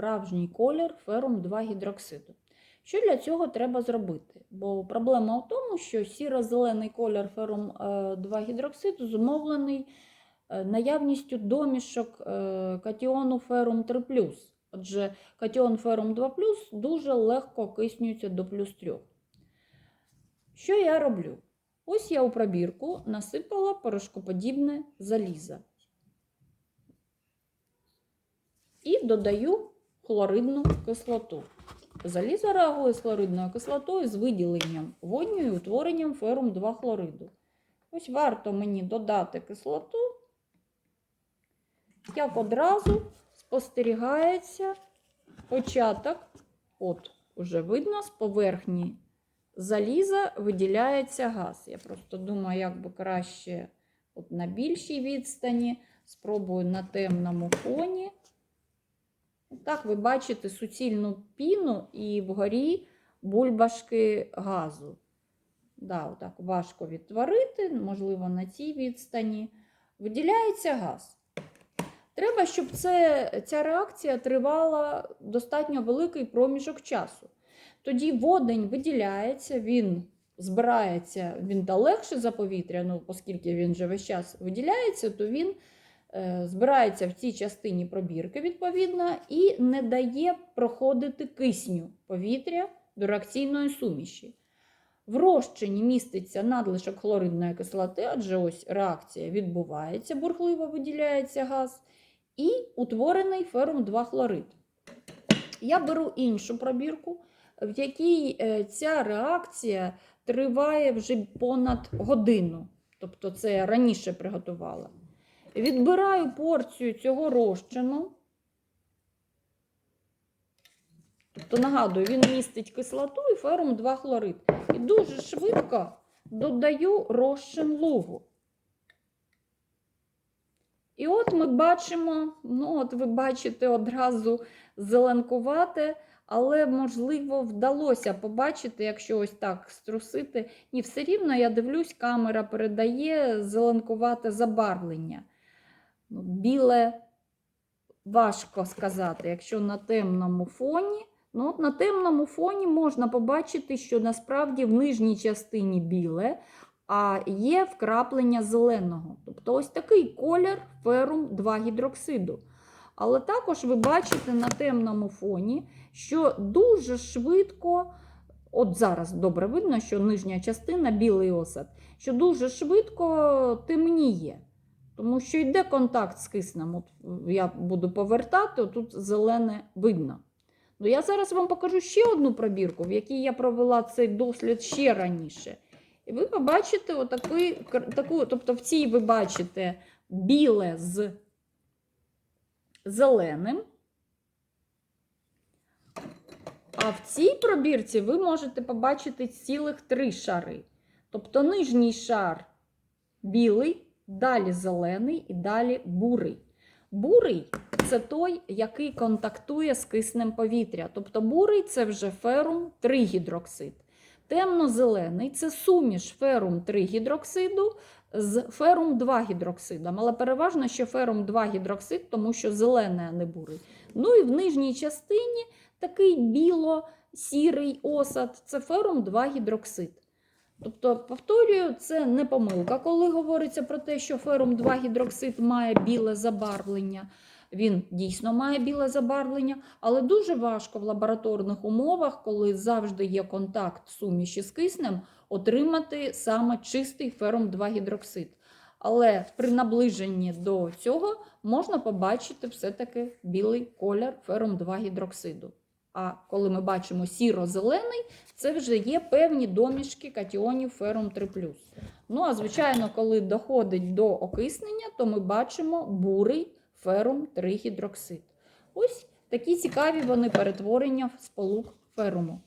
справжній колір ферум 2 гідроксиду. Що для цього треба зробити? Бо проблема в тому, що сіро-зелений колір ферум 2 гідроксиду зумовлений е, наявністю домішок е, катіону ферум 3 Отже, катіон ферум 2 дуже легко окиснюється до плюс 3. Що я роблю? Ось я у пробірку насипала порошкоподібне залізо. І додаю хлоридну кислоту. Залізо реагує з хлоридною кислотою з виділенням водню і утворенням ферум 2 хлориду. Ось варто мені додати кислоту, як одразу спостерігається початок, от уже видно, з поверхні заліза виділяється газ. Я просто думаю, як би краще от на більшій відстані. Спробую на темному фоні. Так, ви бачите суцільну піну і вгорі бульбашки газу. Да, отак важко відтворити, можливо, на цій відстані. Виділяється газ. Треба, щоб це, ця реакція тривала достатньо великий проміжок часу. Тоді водень виділяється, він збирається, він та легше за повітря, ну, оскільки він вже весь час виділяється, то він збирається в цій частині пробірки, відповідно, і не дає проходити кисню повітря до реакційної суміші. В розчині міститься надлишок хлоридної кислоти, адже ось реакція відбувається, бурхливо виділяється газ, і утворений ферум 2 хлорид. Я беру іншу пробірку, в якій е, ця реакція триває вже понад годину. Тобто це я раніше приготувала. Відбираю порцію цього розчину. Тобто, нагадую, він містить кислоту і ферум 2 хлорид. І дуже швидко додаю розчин лугу. І от ми бачимо, ну от ви бачите одразу зеленкувате, але, можливо, вдалося побачити, якщо ось так струсити. Ні, все рівно, я дивлюсь, камера передає зеленкувате забарвлення. Біле важко сказати, якщо на темному фоні. Ну, На темному фоні можна побачити, що насправді в нижній частині біле, а є вкраплення зеленого. Тобто ось такий колір ферум 2 гідроксиду. Але також ви бачите на темному фоні, що дуже швидко, от зараз добре видно, що нижня частина білий осад, що дуже швидко темніє. Тому що йде контакт з киснем. От я буду повертати, тут зелене видно. Ну, Я зараз вам покажу ще одну пробірку, в якій я провела цей дослід ще раніше. І ви побачите отакий, таку, тобто в цій ви бачите біле з зеленим. А в цій пробірці ви можете побачити цілих три шари. Тобто нижній шар білий, далі зелений і далі бурий. Бурий це той, який контактує з киснем повітря. Тобто бурий це вже ферум 3 гідроксид. Темно-зелений це суміш ферум 3 гідроксиду з ферум 2 гідроксидом. Але переважно, що ферум 2 гідроксид, тому що зелений, а не бурий. Ну і в нижній частині такий біло-сірий осад це ферум 2 гідроксид. Тобто, повторюю, це не помилка, коли говориться про те, що ферум 2 гідроксид має біле забарвлення. Він дійсно має біле забарвлення, але дуже важко в лабораторних умовах, коли завжди є контакт суміші з киснем, отримати саме чистий ферум 2 гідроксид. Але при наближенні до цього можна побачити все-таки білий колір ферум 2 гідроксиду. А коли ми бачимо сіро-зелений, це вже є певні домішки катіонів ферум 3 Ну, а звичайно, коли доходить до окиснення, то ми бачимо бурий ферум 3 гідроксид. Ось такі цікаві вони перетворення в сполук феруму.